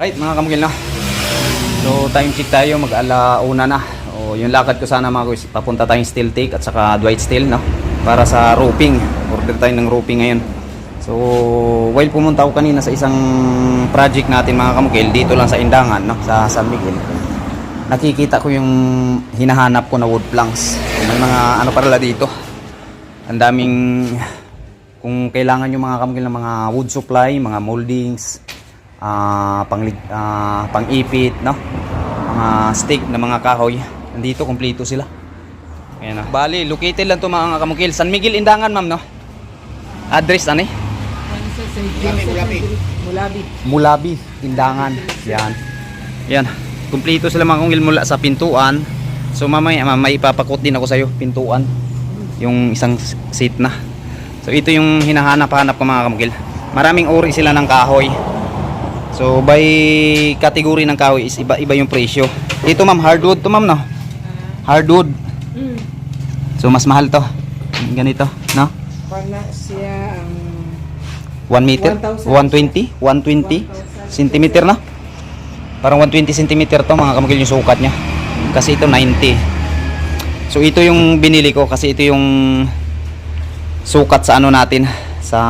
Right, mga kamugil no. So, time check tayo, mag-alauna na. O, yung lakad ko sana mga kuys, papunta tayong steel take at saka Dwight Steel, no? Para sa roofing. Order tayo ng roofing ngayon. So, while pumunta ako kanina sa isang project natin mga kamugil, dito lang sa Indangan, no? Sa San Miguel. Nakikita ko yung hinahanap ko na wood planks. May mga ano parala dito. Ang daming kung kailangan yung mga kamugil ng mga wood supply, mga moldings, ah pang ah, pang-ipit, no? Mga stick na mga kahoy. Nandito kompleto sila. Ayan na. Bali, located lang to mga kamukil. San Miguel Indangan, ma'am, no? Address ano eh? Mulabi, Mulabi. Mulabi. Indangan. Yan. Yan. Kompleto sila mga kamukil mula sa pintuan. So mamaya, mamaya ipapakot din ako sa'yo, pintuan. Yung isang seat na. So ito yung hinahanap-hanap ko mga kamukil. Maraming uri sila ng kahoy. So by category ng kahoy is iba-iba yung presyo. Dito ma'am, hardwood to ma'am no? Hardwood. Mm. So mas mahal to. Ganito, no? Na siya ang 1 meter? 120? 1,000. 120 centimeter na? Parang 120 centimeter to mga kamagil yung sukat niya. Kasi ito 90. So ito yung binili ko kasi ito yung sukat sa ano natin sa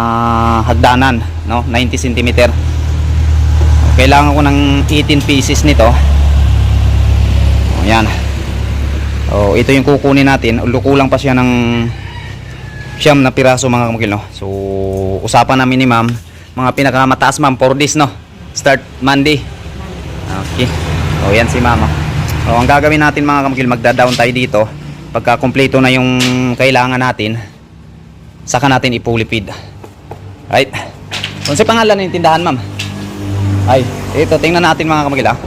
hagdanan, no? 90 centimeter. Kailangan ko ng 18 pieces nito. O, yan. O, ito yung kukunin natin. Luko lang pa siya ng siyam na piraso mga kamukil no. So usapan namin ni ma'am mga pinakamataas ma'am for this no. Start Monday. Okay. O yan si ma'am. oh. So ang gagawin natin mga kamukil magda-down tayo dito. Pagka kumpleto na yung kailangan natin saka natin ipulipid. Right? Kung sa pangalan ng tindahan ma'am? Ay, ito tingnan natin mga kamukil ah.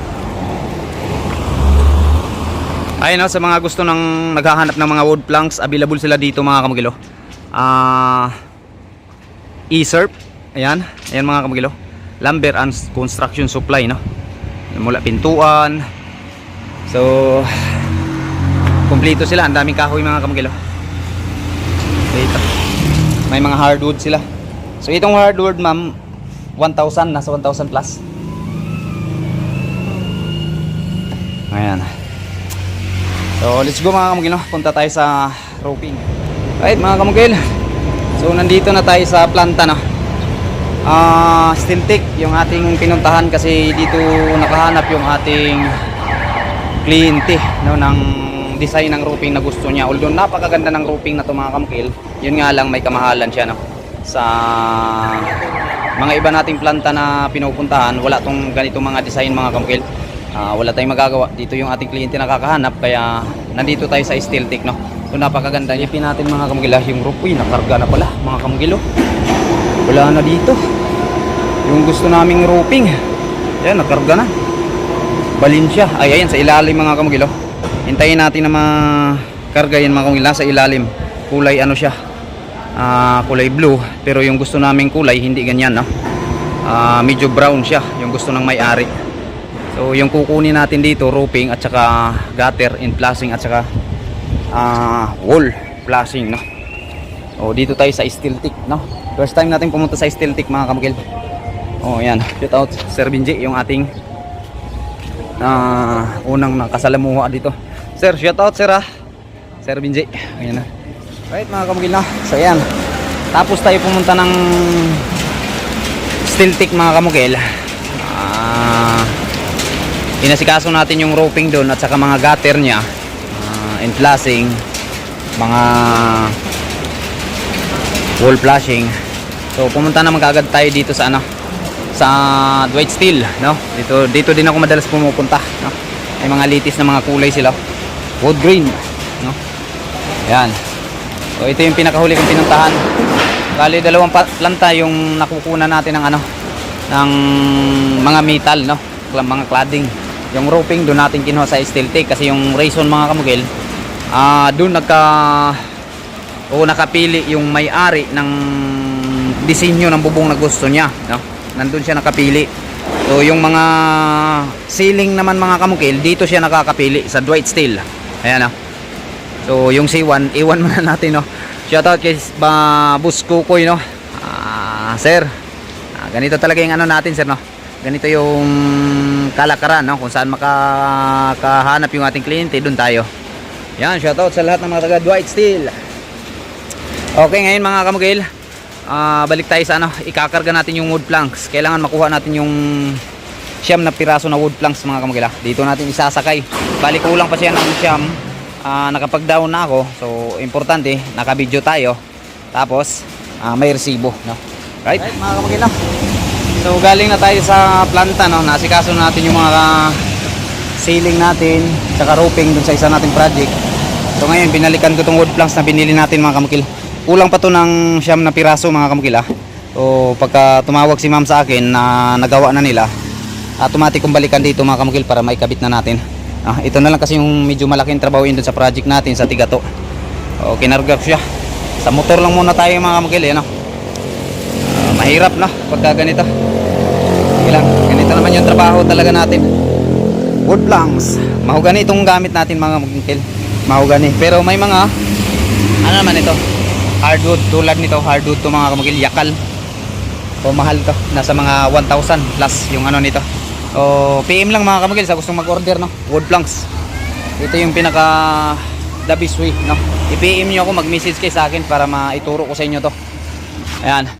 Ayun no, sa mga gusto ng naghahanap ng mga wood planks, available sila dito mga kamugilo. Ah, e-serp. Ayan, ayan mga kamugilo. Lumber and construction supply, no. Mula pintuan. So, kumpleto sila. Ang daming kahoy mga kamugilo. Dito. May mga hardwood sila. So, itong hardwood, ma'am, 1,000, nasa 1,000 plus. Ayan. So, let's go mga kamugil, no? Punta tayo sa roofing. Right, mga kamugil. So, nandito na tayo sa planta, no? Ah, steel tick yung ating pinuntahan kasi dito nakahanap yung ating kliyente, no, ng design ng roofing na gusto niya. Although napakaganda ng roofing na to mga kamugil, yun nga lang may kamahalan siya, no? Sa mga iba nating planta na pinupuntahan, wala tong ganitong mga design mga kamukil. Ah, wala tayong magagawa. Dito yung ating kliyente nakakahanap kaya nandito tayo sa steel tick no. So napakaganda. Ipin natin mga kamugila yung roof. Uy, nakarga na pala mga kamugilo. Wala na dito. Yung gusto naming roofing. Yan, nakarga na. Valencia. Ay, ayan, sa ilalim mga kamugilo. Hintayin natin na makarga yan mga kamugila sa ilalim. Kulay ano siya. Ah, kulay blue. Pero yung gusto naming kulay, hindi ganyan no. Ah, medyo brown siya. Yung gusto ng may-ari. So yung kukunin natin dito roofing at saka gutter and flashing at saka ah, wall flashing no. O dito tayo sa steel tick no. First time natin pumunta sa steel tick mga kamugil. Oh yan. Shout out Sir Binji yung ating ah, unang nakasalamuha dito. Sir, shout out sir ah. Sir Binji. Ayan na. Right mga kamugil na. So yan. Tapos tayo pumunta ng steel tick mga kamugil. Ah inasikaso natin yung roofing doon at saka mga gutter niya. Uh, and flashing. Mga wall flashing. So pumunta naman kaagad tayo dito sa ano sa Dwight Steel no? Dito dito din ako madalas pumupunta no? May mga litis na mga kulay sila. Wood green no? Yan so ito yung pinakahuli kong pinuntahan. Bali dalawang planta yung nakukunan natin ng ano ng mga metal no? Mga cladding yung roofing doon natin kinuha sa steel tape kasi yung reason mga kamugil ah doon nagka o nakapili yung may-ari ng disenyo ng bubong na gusto niya no? Nandun siya nakapili. So yung mga ceiling naman mga kamukil dito siya nakakapili sa Dwight Steel. Ayan no? So yung C1 iwan muna natin no? Shoutout kay ba Bus Kukoy no? Ah sir. Ah, ganito talaga yung ano natin sir no ganito yung kalakaran no? kung saan makakahanap yung ating kliyente doon tayo. Yan shoutout sa lahat ng mga taga Dwight Steel. Okay ngayon mga kamugil ah, balik tayo sa ano ikakarga natin yung wood planks. Kailangan makuha natin yung siyam na piraso na wood planks mga kamugil ah. dito natin isasakay. Balik kulang pa siya ng siyam. Ah, nakapag down na ako. So importante naka video tayo. Tapos ah, may resibo no? Right, mga kamugil ah. So galing na tayo sa planta no, nasikaso na natin yung mga ceiling natin, saka roofing dun sa isa nating project. So ngayon binalikan ko tong wood planks na binili natin mga kamukil. Kulang pa to ng siyam na piraso mga kamukil ah. So pagka tumawag si ma'am sa akin na nagawa na nila, automatic kong balikan dito mga kamukil para maikabit na natin. Ah, ito na lang kasi yung medyo malaking trabaho yun dun sa project natin sa Tigato. O kinarga ko siya. Sa motor lang muna tayo mga kamukil eh, no? Ah, mahirap no pagka ganito Sige lang ganito naman yung trabaho talaga natin. Wood planks. Mahugani itong gamit natin mga magkikil mahugani pero may mga ano naman ito? Hardwood tulad nito hardwood to mga kamagil yakal. O mahal to. Nasa mga 1,000 plus yung ano nito. O PM lang mga kamagil sa gustong mag order no? Wood planks. Ito yung pinaka the best way no? i-PM nyo ako mag message kayo sa akin para maituro ko sa inyo to. Ayan